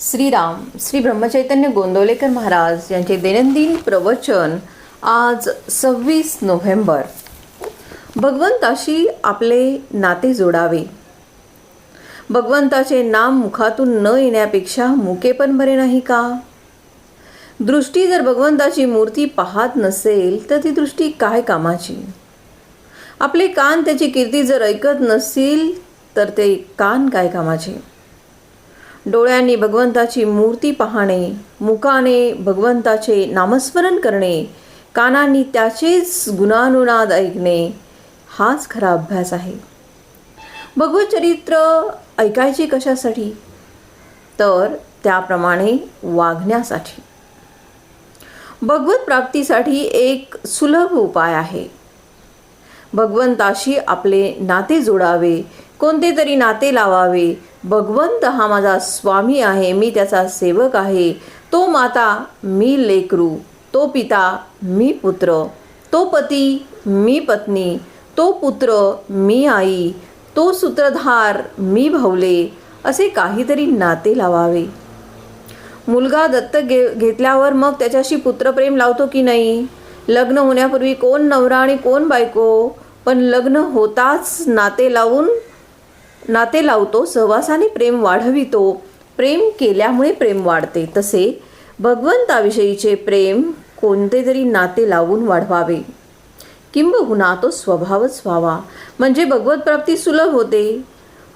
श्रीराम श्री ब्रह्मचैतन्य गोंदवलेकर महाराज यांचे दैनंदिन प्रवचन आज सव्वीस नोव्हेंबर. भगवंताशी आपले नाते जोडावे. भगवंताचे नाम मुखातून न येण्यापेक्षा मुके पण बरे नाही का? दृष्टी जर भगवंताची मूर्ती पाहत नसेल तर ती दृष्टी काय कामाची? आपले कान त्याची कीर्ती जर ऐकत नसतील तर ते कान काय कामाचे? डोळ्यांनी भगवंताची मूर्ती पाहणे मुखाने भगवंताचे नामस्मरण करणे कानांनी त्याचेच गुणानुनाद ऐकणे हाच खरा अभ्यास आहे. भगवत चरित्र ऐकायचे कशासाठी? तर त्याप्रमाणे वागण्यासाठी. भगवत प्राप्तीसाठी एक सुलभ उपाय आहे. भगवंताशी आपले नाते जोडावे कोणते तरी नाते लावावे भगवंत हा माझा स्वामी आहे मी त्याचा सेवक आहे. तो माता मी लेकरू. तो पिता मी पुत्र. तो पती मी पत्नी. तो पुत्र मी आई. तो सूत्रधार मी भावले. असे काहीतरी नाते लावावे. मुलगा दत्तक घे घेतल्यावर मग त्याच्याशी पुत्रप्रेम लावतो की नाही? लग्न होण्यापूर्वी कोण नवरा आणि कोण बायको? पण लग्न होताच नाते लावून नाते लावतो सहवासाने प्रेम वाढवितो. प्रेम केल्यामुळे प्रेम वाढते. तसे भगवंताविषयीचे प्रेम कोणते तरी नाते लावून वाढवावे. किंबहुना तो स्वभावच व्हावा. म्हणजे भगवत प्राप्ती सुलभ होते.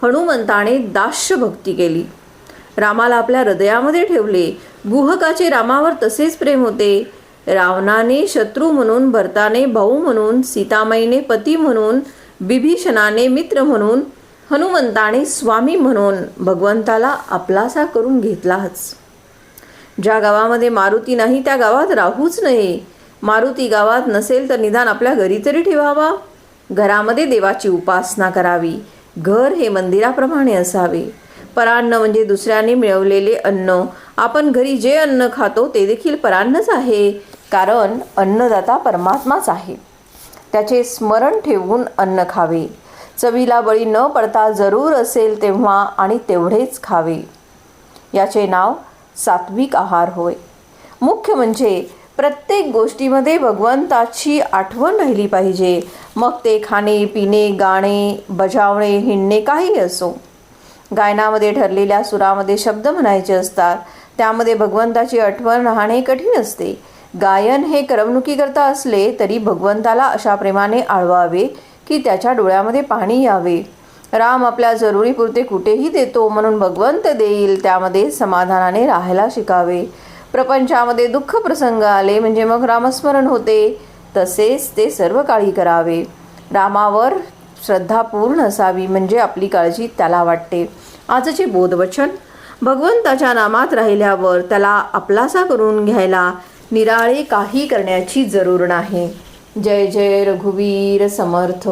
हनुमंताने दास्य भक्ती केली. रामाला आपल्या हृदयामध्ये ठेवले. गुहकाचे रामावर तसेच प्रेम होते. रावणाने शत्रू म्हणून भरताने भाऊ म्हणून सीतामाईने पती म्हणून बिभीषणाने मित्र म्हणून हनुमंताने स्वामी म्हणून भगवंताला आपलासा करून घेतलाच. ज्या गावामध्ये मारुती नाही त्या गावात राहूच नये. मारुती गावात नसेल तर निदान आपल्या घरी तरी ठेवावा. घरामध्ये देवाची उपासना करावी. घर हे मंदिराप्रमाणे असावे. परान्न म्हणजे दुसऱ्याने मिळवलेले अन्न. आपण घरी जे अन्न खातो ते देखील परान्नच आहे. कारण अन्नदाता परमात्माच आहे. त्याचे स्मरण ठेवून अन्न खावे. चवीला बळी न पडता जरूर असेल तेव्हा आणि तेवढेच खावे. याचे नाव सात्विक आहार होय. मुख्य म्हणजे प्रत्येक गोष्टीमध्ये भगवंताची आठवण राहिली पाहिजे. मग ते खाणे पिणे गाणे बजावणे हिंडणे काही असो. गायनामध्ये ठरलेल्या सुरामध्ये शब्द म्हणायचे असतात. त्यामध्ये भगवंताची आठवण राहणे कठीण असते. गायन हे करमणुकीकरता असले तरी भगवंताला अशा प्रेमाने आळवावे की त्याच्या डोळ्यामध्ये पाणी यावे. राम आपल्या जरुरीपुरते कुठेही देतो म्हणून भगवंत देईल त्यामध्ये समाधानाने राहायला शिकावे. प्रपंचामध्ये दुःख प्रसंग आले म्हणजे मग रामस्मरण होते. तसेच ते सर्व काळी करावे. रामावर श्रद्धा पूर्ण असावी म्हणजे आपली काळजी त्याला वाटते. आजचे बोधवचन. भगवंताच्या नामात राहिल्यावर त्याला आपलासा करून घ्यायला निराळे काही करण्याची जरूर नाही. जय जय रघुवीर समर्थ.